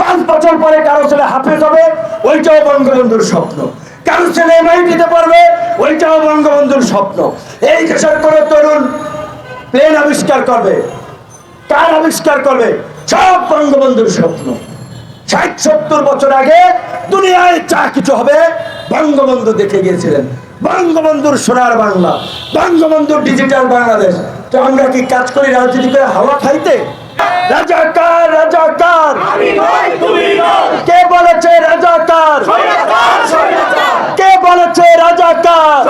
পাঁচ বছর পরে কারও ছেলে হাফেজ হবে, ওইটাও বঙ্গবন্ধুর স্বপ্ন। কারও ছেলে এমআই দিতে পারবে, ওইটাও বঙ্গবন্ধুর স্বপ্ন। এই দেশের কোন তরুণ প্লেন আবিষ্কার করবে, কার আবিষ্কার করবে, সব বঙ্গবন্ধুর স্বপ্ন। ষাট, সত্তর বছর আগে দুনিয়ায় চা কিছু হবে, বঙ্গবন্ধু দেখে গিয়েছিলেন। বঙ্গবন্ধুর সোনার বাংলা, বঙ্গবন্ধুর ডিজিটাল বাংলাদেশ। তো আমরা কি কাজ করি, রাজনীতি করে হাওয়া খাইতে? রাজাকার রাজাকার কে বলেছে রাজাকার কে বলেছে রাজাকার?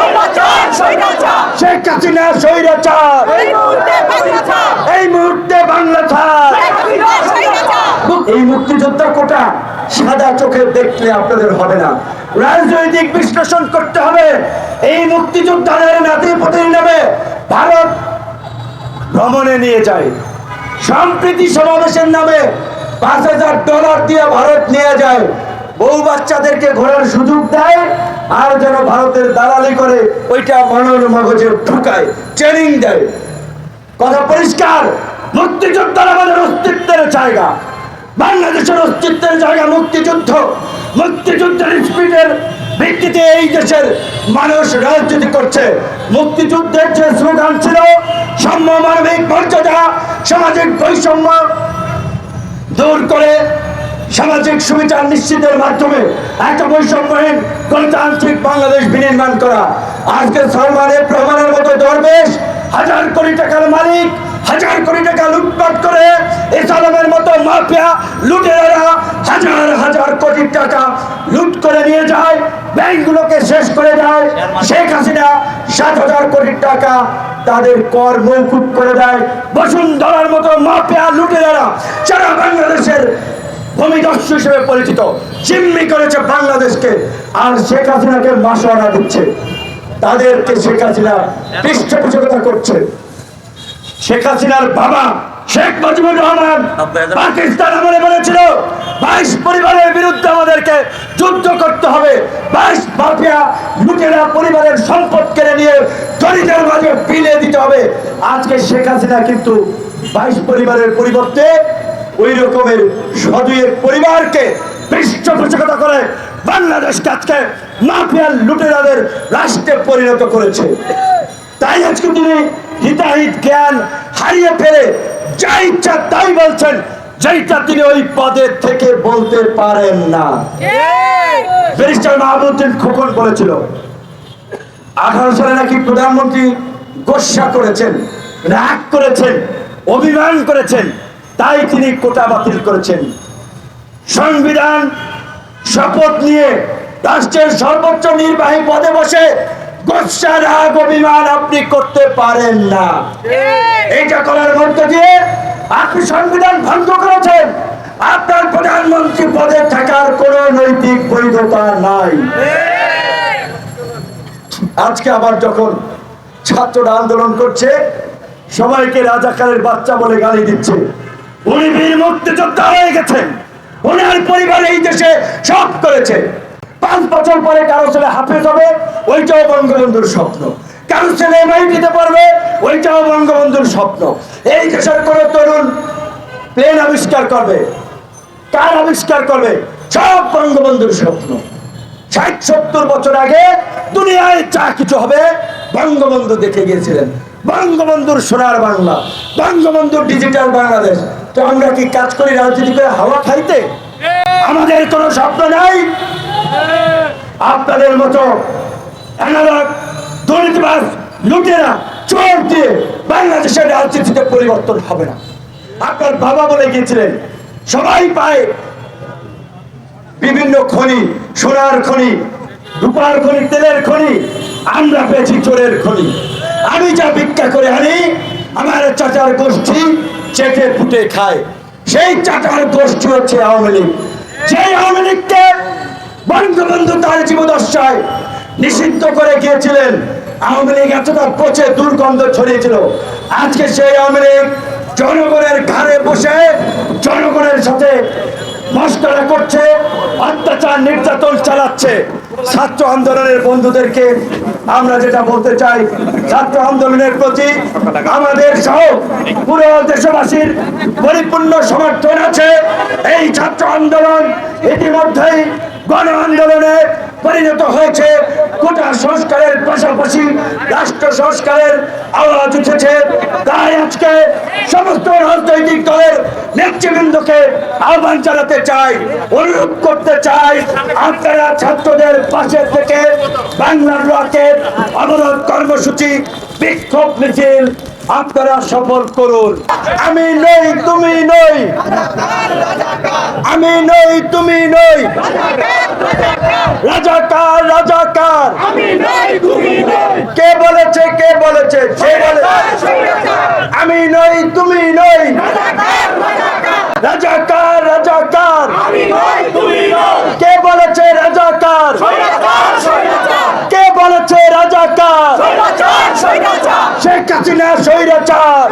শেখ হাসিনা স্বৈরাচার। এই মুহূর্তে বাংলা ছাড়। এই মুক্তিযোদ্ধা কোটা সাদা চোখে দেখলে আপনাদের হবে না। রাজনৈতিক বিশ্লেষণ করতে হবে। এই মুক্তিযোদ্ধাদের নাতি পতির নামে ভারত ভ্রমণে নিয়ে যায়। সম্প্রীতি সমাবেশের নামে পাঁচ হাজার ডলার দিয়ে ভারত নিয়ে যায়। বউ বাচ্চাদেরকে ঘোরার সুযোগ দেয়, আর যেন ভারতের দালালি করে, ওইটা মনের মগজে ঢুকায় ট্রেনিং দেয়। কথা পরিষ্কার? মুক্তিযোদ্ধার আমাদের অস্তিত্বের জায়গা। বাংলাদেশের অস্তিত্বের জায়গা মুক্তিযুদ্ধ। মুক্তিযুদ্ধের স্পিডের ভিত্তিতে এই দেশের মানুষ রাজনীতি করছে। মুক্তিযুদ্ধের যে স্লোগান ছিল সাম্য মানবিক মর্যাদা, সামাজিক বৈষম্য দূর করে সামাজিক সুবিধা নিশ্চিতের মাধ্যমে একটা বৈষম্যহীন গণতান্ত্রিক বাংলাদেশ বিনির্মাণ করা। আজকে সলমানের প্রমাণের মতো দরবেশ হাজার কোটি টাকার মালিক, হাজার কোটি টাকা লুটপাট করে ইসলামের মতো মাফিয়া লুটেরা হাজার হাজার কোটি টাকা লুট করে নিয়ে যায়, ব্যাংকগুলোকে শেষ করে দেয়। শেখ হাসিনা সাত হাজার কোটি টাকা তাদের কর মৌকুব করে দেয়। বসুন্ধরার মতো মাফিয়া লুটেরা সারা বাংলাদেশের ভূমিদস্যু হিসেবে পরিচিত। চিম্মি করেছে বাংলাদেশকে। আর শেখ হাসিনাকে মাসোয়ারা দিচ্ছে। তাদেরকে শেখ হাসিনা পৃষ্ঠপোষকতা করছে। শেখ হাসিনার বাবা শেখ মুজিবুর রহমান পাকিস্তান আমলে বলেছিল বাইশ পরিবারের বিরুদ্ধে আমাদেরকে যুদ্ধ করতে হবে। বাইশ মাফিয়া লুটেরা পরিবারের সম্পদ কেড়ে নিয়ে দরিদ্রের মাঝে বিলে দিতে হবে। আজকে শেখ হাসিনা কিন্তু বাইশ পরিবারের পরিবর্তে ওই রকমের সদুয়ের পরিবারকে পৃষ্ঠপোষকতা করে বাংলাদেশকে আজকে মাফিয়ার লুটেরাদের রাষ্ট্রে পরিণত করেছে। তাই আজকে তিনি হিতাহিত জ্ঞান হারিয়ে ফেলে যা ইচ্ছা তাই বলছেন যেটা তিনি ওই পদের থেকে বলতে পারেন না। খোকন বলেছিল, আঠারো সালে নাকি প্রধানমন্ত্রী গোসা করেছেন, রাগ করেছেন, অভিমান করেছেন। তাই তিনি কোটা বাতিল করেছেন। সংবিধান শপথ নিয়ে রাষ্ট্রের সর্বোচ্চ নির্বাহী পদে বসে গোসা রাগ অভিমান আপনি করতে পারেন না। এইটা করার মধ্য দিয়ে আপনি সংবিধান ভঙ্গ করেছেন। আপনার প্রধানমন্ত্রী পদে থাকার কোন নৈতিক বৈধতা নাই। আজকে আবার যখন ছাত্ররা আন্দোলন করছে সবাইকে রাজাকারের বাচ্চা বলে গালি দিচ্ছে। উনি বীর মুক্তিযোদ্ধা হয়ে গেছেন। ওনার পরিবার এই দেশে সব করেছে। পাঁচ বছর পরে কারও ছেলে হাফেজ হবে, ওইটাও বঙ্গবন্ধুর স্বপ্ন। কারও ছেলে এমআই দিতে পারবে ওইটাও বঙ্গবন্ধুর স্বপ্ন। এই দেশের কোন তরুণ প্লেন আবিষ্কার করবে, কার আবিষ্কার করবে, সব বঙ্গবন্ধুর স্বপ্ন। ষাট, সত্তর বছর আগে দুনিয়ায় চা কিছু হবে, বঙ্গবন্ধু দেখে গিয়েছিলেন। বঙ্গবন্ধুর সোনার বাংলা, বঙ্গবন্ধুর ডিজিটাল বাংলাদেশ। তো আমরা কি কাজ করি রাজনীতি করে হাওয়া খাইতে? আমাদের কোনো স্বপ্ন নাই? আপনাদের মতো অ্যানালগ লুটেরা চোর দিয়ে বাংলাদেশের রাজনীতিতে পরিবর্তন হবে না। আপনার বাবা বলে গিয়েছিলেন সবাই পায় বিভিন্ন খনি সোনার খনি রূপার খনি তেলের খনি আমরা পেয়েছি চোরের খনি। আমি যা ভিক্ষা করে আনি আমার চাচার গোষ্ঠী চেটে ফুটে খায়। সেই চাটার গোষ্ঠী হচ্ছে আওয়ামী লীগ। সেই আওয়ামী লীগকে বঙ্গবন্ধু তার জীবদশায় নিষিদ্ধ করে গিয়েছিলেন। আওয়ামী লীগ এতটা পচে দুর্গন্ধ ছড়িয়েছিল। আজকে সেই আওয়ামী লীগ জনগণের ঘরে বসে জনগণের সাথে মস্করা করছে, অত্যাচার নির্যাতন চালাচ্ছে। ছাত্র আন্দোলনের বন্ধুদেরকে আমরা যেটা বলতে চাই, ছাত্র আন্দোলনের প্রতি আমাদের সহ পুরো দেশবাসীর পরিপূর্ণ সমর্থন আছে। এই ছাত্র আন্দোলন ইতিমধ্যেই গণ আন্দোলনে পরিণত হয়েছে। কোটা সংস্কারের পাশাপাশি রাষ্ট্র সংস্কারের আওয়াজ উঠেছে। তাই আজকে সমস্ত রাজনৈতিক দলের নেতৃবৃন্দকে আহ্বান জানাতে চাই, অনুরোধ করতে চাই, আপনারা ছাত্রদের পাশে থেকে বাংলার রকেট অবরোধ কর্মসূচি, বিক্ষোভ মিছিল আপনারা সফল করুন। আমি নই, তুমি নই। আমি নই, তুমি নই। রাজাকার রাজাকার কে বলেছে কে বলেছে সে বলে আমি নই তুমি নই। রাজাকার রাজাকার। কে বলেছে রাজাকার? কে বলেছে রাজাকার? শেখ হাসিনা স্বৈরাচার।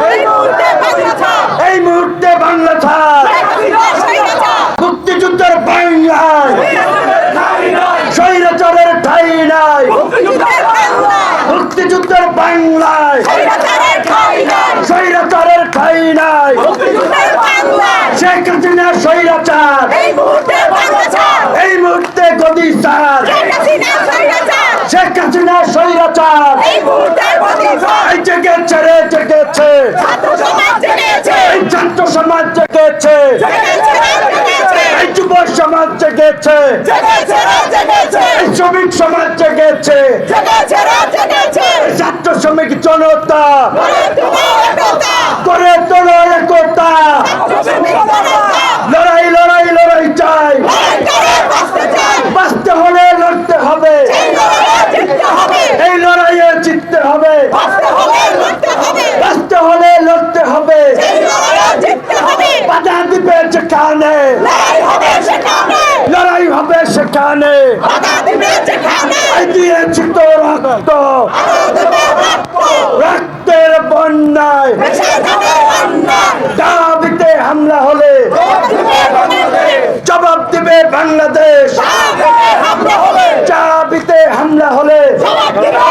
এই মুহূর্তে বাংলা ছাড় মুক্তিযুদ্ধের বাংলায় স্বৈরাচারের ঠাই নাই মুক্তিযুদ্ধের বাংলায়। স্বৈরাচারের ঠাই নাই। শেখ হাসিনা স্বৈরাচার এই মুহূর্তে গদি স্যার শেখ স্বৈরাচার এই জেগেছে সমাজ জেগেছে। এই ছাত্র সমাজ জেগেছে। জেগেছে জেগেছে। এই যুব সমাজ জেগেছে। শ্রমিক সমাজ জেগেছে জেগেছে জেগেছে এই ছাত্র শ্রমিক জনতা করে তোমার একতা করে তোলো একতা শ্রমিক জনতা লড়াই লড়াই লড়াই চাই লড়াই করে বাঁচতে চাই বাঁচতে হলে লড়তে হবে এই লড়াইয়ে জিততে হবে এই লড়াইয়ে জিততে হবে বাঁচতে হলে লড়তে হবে বাঁচতে হলে লড়তে হবে এই লড়াইয়ে জিততে হবে বাধা দিবে যেখানে লড়াই হবে সেখানে। দিয়েছি তো রক্ত। রক্তের বন্যায়। দাবিতে হামলা হলে। জবাব দিবে বাংলাদেশ। চাবিতে হামলা হলে। জবাব দিবে